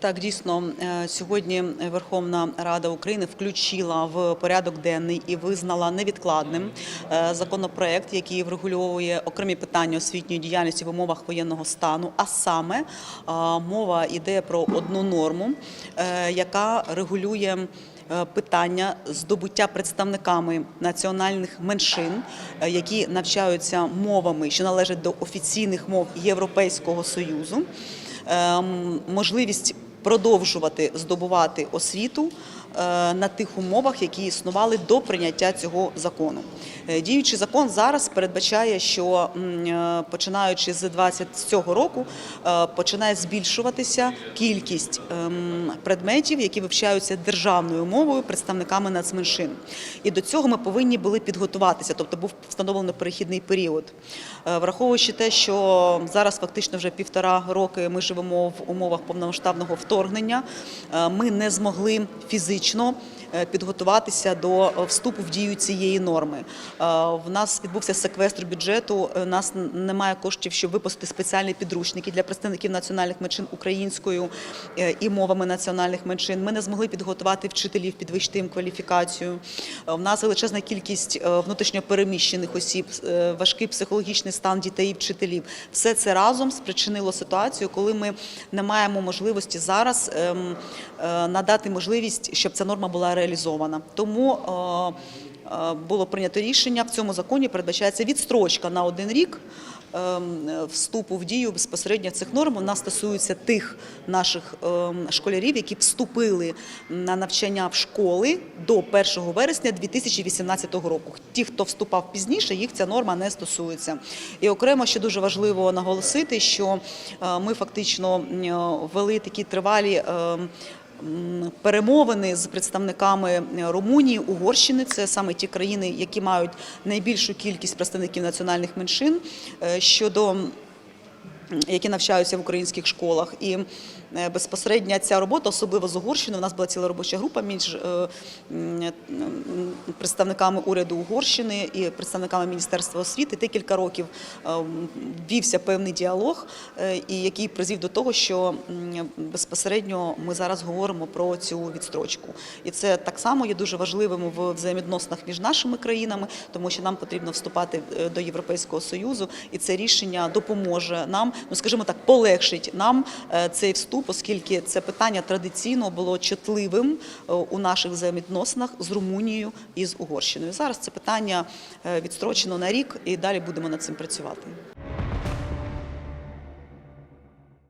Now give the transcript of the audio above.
Так, дійсно, е, сьогодні Верховна Рада України включила в порядок денний і визнала невідкладним е, законопроект, який врегульовує окремі питання освітньої діяльності в умовах воєнного стану. А саме е, мова йде про одну норму, яка регулює. Питання здобуття представниками національних меншин, які навчаються мовами, що належать до офіційних мов Європейського союзу, ем, можливість продовжувати здобувати освіту на тих умовах, які існували до прийняття цього закону. Е, Діючий закон зараз передбачає, що е, починаючи з 27 року е, починає збільшуватися кількість ем, предметів, які вивчаються державною мовою представниками нацменшин. І до цього ми повинні були підготуватися, тобто був встановлено перехідний період. Е, Враховуючи те, що зараз фактично вже півтора роки ми живемо в умовах повномасштабного вторгнення, е, ми не змогли фізично е, підготуватися до е, вступу в дію цієї норми. Е, В нас відбувся секвестр бюджету. У нас немає коштів, щоб випустити спеціальні підручники для представників національних меншин українською і мовами національних меншин. Ми не змогли підготувати вчителів, підвищити їм кваліфікацію. В нас величезна кількість внутрішньопереміщених осіб, важкий психологічний стан дітей і вчителів. Все це разом спричинило ситуацію, коли ми не маємо можливості зараз ем, надати можливість, щоб ця норма була реалізована. Тому е, е, було прийнято рішення в цьому законі. Передбачається відстрочка на один рік ем, вступу в дію безпосередньо цих норм. Вона стосується тих наших ем, школярів, які вступили на навчання в школи до 1 вересня 2018 року. Ті, хто вступав пізніше, їх ця норма не стосується. І окремо ще дуже важливо наголосити, що е, ми фактично ввели такі тривалі. Ем, перемовини з представниками Румунії, Угорщини. Це саме ті країни, які мають найбільшу кількість представників національних меншин е, щодо які навчаються в українських школах. І е, безпосередньо ця робота, особливо з Угорщиною, у нас була ціла робоча група між е, м, представниками уряду Угорщини і представниками Міністерства освіти. Декілька років е, вівся певний діалог, е, і який призвів до того, що безпосередньо ми зараз говоримо про цю відстрочку. І це так само є дуже важливим в взаємовідносинах між нашими країнами, тому що нам потрібно вступати е, до Європейського союзу, і це рішення допоможе нам, ну скажімо так, полегшить нам е, цей вступ, оскільки це питання традиційно було чутливим е, у наших взаємовідносинах з Румунією і з Угорщиною. Зараз це питання е, відстрочено на рік, і далі будемо над цим працювати.